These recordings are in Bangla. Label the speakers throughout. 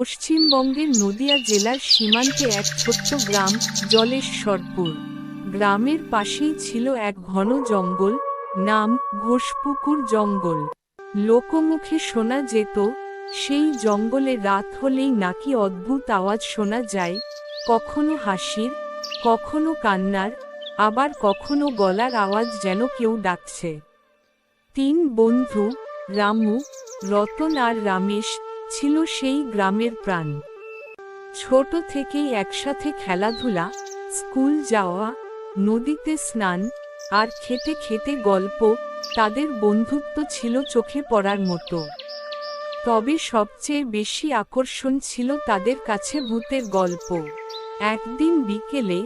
Speaker 1: পশ্চিমবঙ্গের নদিয়া জেলার সীমান্তে এক ছোট্ট গ্রাম, জলেশ্বরপুর। গ্রামের পাশেই ছিল এক ঘন জঙ্গল, নাম ঘোষপুকুর জঙ্গল। লোকমুখে শোনা যেত, সেই জঙ্গলে রাত হলেই নাকি অদ্ভুত আওয়াজ শোনা যায়, কখনো হাসির, কখনো কান্নার, আবার কখনো গলার আওয়াজ যেন কেউ ডাকছে। তিন বন্ধু, রামু, রতন আর রামেশ ছিল সেই গ্রামের প্রাণ। ছোট থেকেই একসাথে খেলাধুলা, স্কুল যাওয়া, নদীতে স্নান আর খেতে খেতে গল্প তাদের বন্ধুত্ব ছিল চোখে পড়ার মতো। তবে সবচেয়ে বেশি আকর্ষণ ছিল তাদের কাছে ভূতের গল্প। একদিন বিকেলে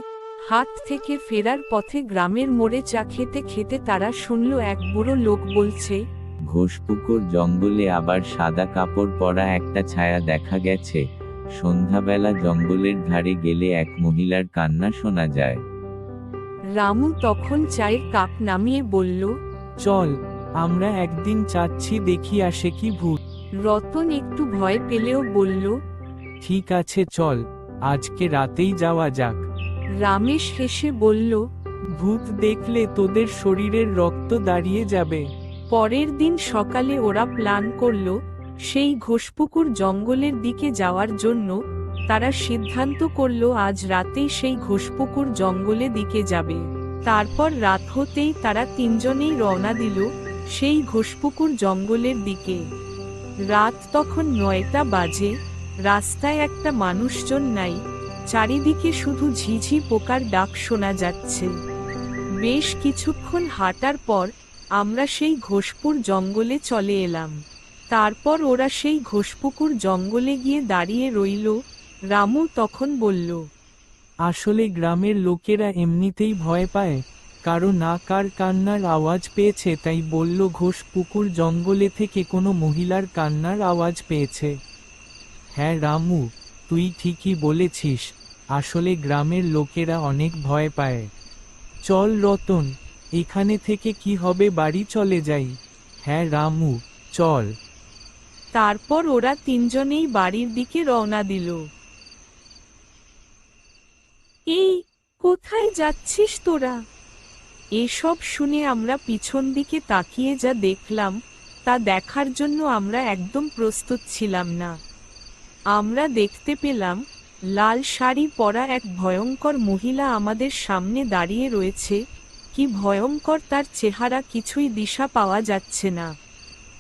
Speaker 1: হাত থেকে ফেরার পথে গ্রামের মোড়ে চা খেতে খেতে তারা শুনল এক বুড়ো লোক বলছে
Speaker 2: ঘোষপুকুর জঙ্গলে আবার সাদা কাপড় পরা একটা ছায়া দেখা গেছে। সন্ধ্যাবেলা জঙ্গলের ধারে গেলে এক মহিলার কান্না শোনা যায়।
Speaker 1: রামু তখন চায়ের কাপ নামিয়ে বলল
Speaker 3: চল আমরা একদিন চাচ্ছি দেখি আসে কি ভূত।
Speaker 1: রতন একটু ভয় পেলেও বলল
Speaker 3: ঠিক আছে চল আজকে রাতেই যাওয়া যাক।
Speaker 1: রামেশ হেসে বলল
Speaker 3: ভূত দেখলে তোদের শরীরের রক্ত দাঁড়িয়ে যাবে।
Speaker 1: পরের দিন সকালে ওরা প্ল্যান করল, সেই ঘোষপুকুর জঙ্গলের দিকে যাওয়ার জন্য, তারা সিদ্ধান্ত করল আজ রাতেই সেই ঘোষপুকুর জঙ্গলে দিকে যাবে। তারপর রাত হতেই তারা তিনজনেই রওনা দিল, সেই ঘোষপুকুর জঙ্গলের দিকে। রাত তখন নয়টা বাজে, রাস্তায় একটা মানুষজন নাই, চারিদিকে শুধু ঝিঝি পোকার ডাক শোনা যাচ্ছে। বেশ কিছুক্ষণ হাঁটার পর আমরা সেই ঘোষপুর জঙ্গলে চলে এলাম। তারপর ওরা সেই ঘোষপুকুর জঙ্গলে গিয়ে দাঁড়িয়ে রইল। রামু তখন বলল,
Speaker 3: আসলে গ্রামের লোকেরা এমনিতেই ভয় পায়। কারও না কার কান্নার আওয়াজ পেয়েছে, তাই বলল ঘোষ পুকুর জঙ্গলে থেকে কোনো মহিলার কান্নার আওয়াজ পেয়েছে। হ্যাঁ রামু, তুই ঠিকই বলেছিস। আসলে গ্রামের লোকেরা অনেক ভয় পায়। চল রতন এখানে থেকে কি হবে বাড়ি চলে যাই? হ্যাঁ রামু, চল।
Speaker 1: তারপর ওরা তিনজনেই বাড়ির দিকে রওনা দিল। এই, কোথায় যাচ্ছিস তোরা? এসব শুনে আমরা পিছন দিকে তাকিয়ে যা দেখলাম, তা দেখার জন্য আমরা একদম প্রস্তুত ছিলাম না। আমরা দেখতে পেলাম, লাল শাড়ি পরা এক ভয়ঙ্কর মহিলা আমাদের সামনে দাঁড়িয়ে রয়েছে কি ভয়ঙ্কর তার চেহারা কিছুই দিশা পাওয়া যাচ্ছে না।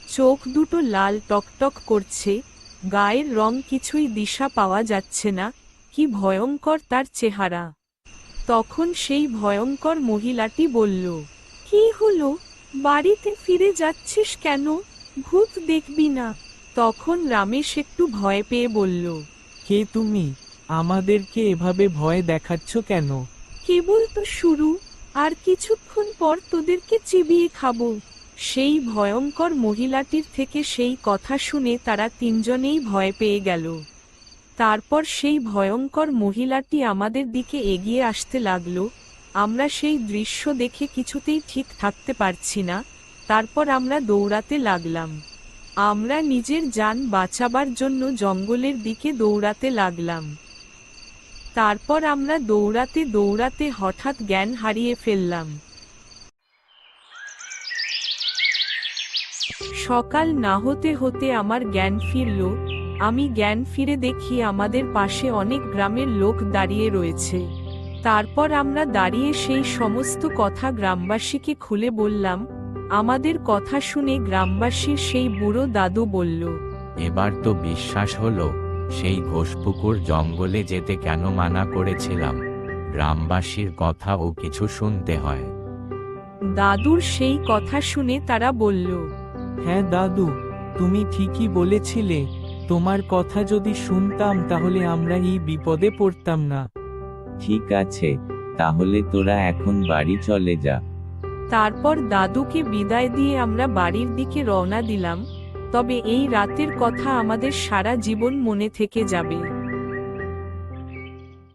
Speaker 1: চোখ দুটো লাল টকটক করছে গায়ের রং কিছুই দিশা পাওয়া যাচ্ছে না কি ভয়ঙ্কর তার চেহারা। তখন সেই ভয়ঙ্কর মহিলাটি বলল কি হলো? বাড়িতে ফিরে যাচ্ছিস কেন? ভূত দেখবি না। তখন রামেশ একটু ভয় পেয়ে বলল
Speaker 3: কে তুমি? আমাদেরকে এভাবে ভয় দেখাচ্ছ কেন?
Speaker 1: কেবল তো শুরু। আর কিছুক্ষণ পর তোদেরকে চিবিয়ে খাব। সেই ভয়ঙ্কর মহিলাটির থেকে সেই কথা শুনে তারা তিনজনেই ভয় পেয়ে গেল। তারপর সেই ভয়ঙ্কর মহিলাটি আমাদের দিকে এগিয়ে আসতে লাগল। আমরা সেই দৃশ্য দেখে কিছুতেই ঠিক থাকতে পারছি না। তারপর আমরা দৌড়াতে লাগলাম। আমরা নিজের যান বাঁচাবার জন্য জঙ্গলের দিকে দৌড়াতে লাগলাম। তারপর আমরা দৌড়াতে দৌড়াতে হঠাৎ জ্ঞান হারিয়ে ফেললাম। সকাল না হতে হতে আমার জ্ঞান ফিরল। আমি জ্ঞান ফিরে দেখি আমাদের পাশে অনেক গ্রামের লোক দাঁড়িয়ে রয়েছে। তারপর আমরা দাঁড়িয়ে সেই সমস্ত কথা গ্রামবাসীকে খুলে বললাম। আমাদের কথা শুনে গ্রামবাসীর সেই বুড়ো দাদু বলল,
Speaker 2: এবার তো বিশ্বাস হলো। সেই ঘোষপুকুর জঙ্গলে যেতে কেন মানা করেছিলাম? গ্রামবাসীর কথাও কিছু শুনতে হয়।
Speaker 1: দাদুর সেই কথা শুনে তারা বলল
Speaker 3: হ্যাঁ দাদু তুমি ঠিকই বলেছিলে। তোমার কথা যদি শুনতাম তাহলে আমরা এই বিপদে পড়তাম না।
Speaker 2: ঠিক আছে তাহলে তোরা এখন বাড়ি চলে যা।
Speaker 1: তারপর দাদুকে বিদায় দিয়ে আমরা বাড়ির দিকে রওনা দিলাম। তবে এই রাতের কথা আমাদের সারা জীবন মনে থেকে যাবে।